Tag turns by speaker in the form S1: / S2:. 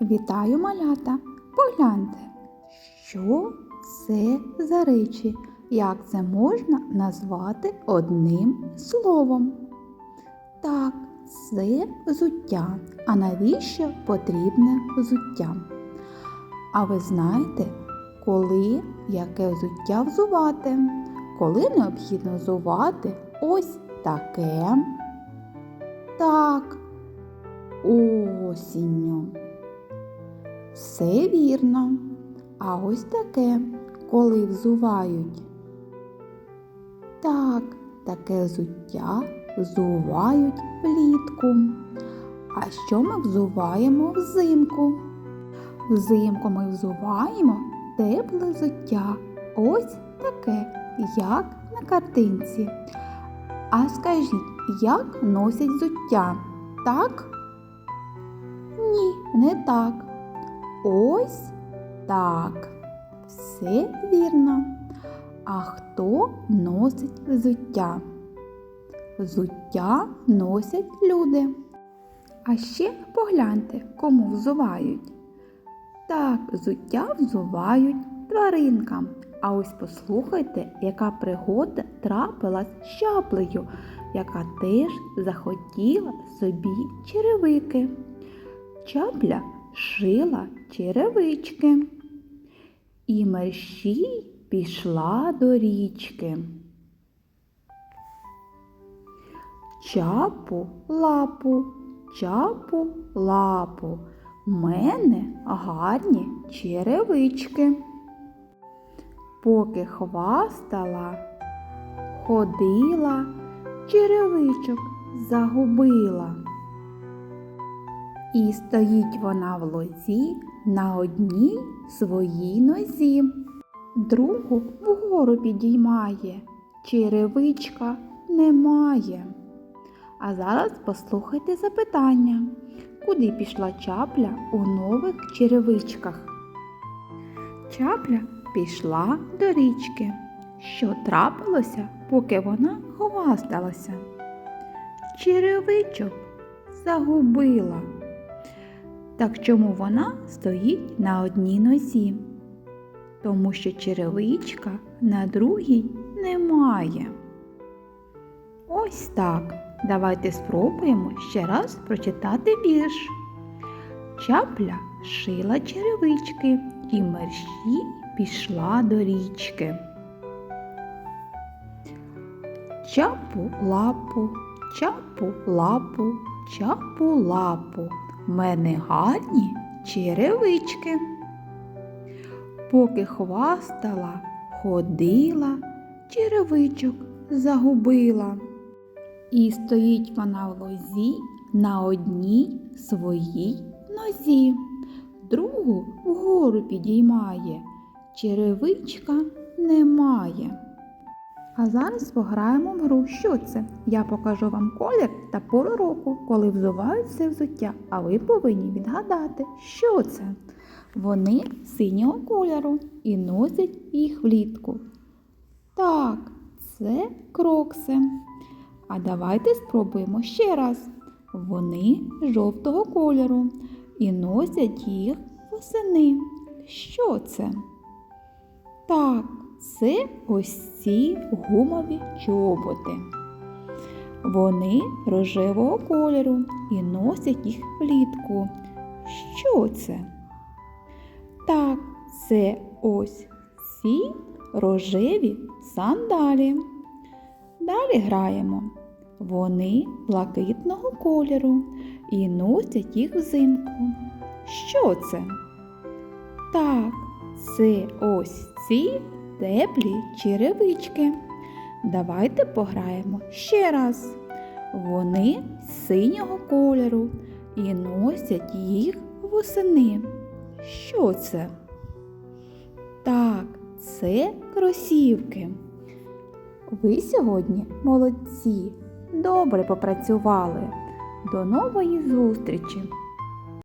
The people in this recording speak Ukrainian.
S1: Вітаю малята! Погляньте, що це за речі, як це можна назвати одним словом? Так, це взуття. А навіщо потрібне взуття? А ви знаєте, коли яке взуття взувати? Коли необхідно взувати ось таке? Так, осінню. Все вірно. А ось таке, коли взувають. Так, таке взуття взувають влітку. А що ми взуваємо взимку? Взимку ми взуваємо тепле взуття. Ось таке, як на картинці. А скажіть, як носять взуття? Так? Ні, не так. Ось так. Все вірно. А хто носить взуття? Взуття носять люди. А ще погляньте, кому взувають. Так, взуття взувають тваринкам. А ось послухайте, яка пригода трапилась з чаплею, яка теж захотіла собі черевики. Чапля шила черевички. І мерщій пішла до річки. Чапу лапу, чапу лапу. В мене гарні черевички. Поки хвастала, ходила, черевичок загубила. І стоїть вона в лозі на одній своїй нозі. Другу вгору підіймає, черевичка немає. А зараз послухайте запитання, куди пішла чапля у нових черевичках? Чапля пішла до річки. Що трапилося, поки вона хвасталася? Черевичок загубила. Так чому вона стоїть на одній нозі? Тому що черевичка на другій немає. Ось так. Давайте спробуємо ще раз прочитати вірш. Чапля шила черевички і мерщій пішла до річки. Чапу лапу, чапу лапу, чапу лапу. Мене гарні черевички. Поки хвастала, ходила, черевичок загубила. І стоїть вона в лозі на одній своїй нозі, другу вгору підіймає, черевичка немає. А зараз пограємо в гру. Що це? Я покажу вам колір та пору року, коли взувають це взуття, а ви повинні відгадати, що це. Вони синього кольору і носять їх влітку. Так, це крокси. А давайте спробуємо ще раз. Вони жовтого кольору і носять їх восени. Що це? Так, це ось ці гумові чоботи. Вони рожевого кольору і носять їх влітку. Що це? Так, це ось ці рожеві сандалі. Далі граємо. Вони блакитного кольору і носять їх взимку. Що це? Так, це ось ці теплі черевички. Давайте пограємо ще раз. Вони синього кольору і носять їх восени. Що це? Так, це кросівки. Ви сьогодні молодці, добре попрацювали. До нової зустрічі!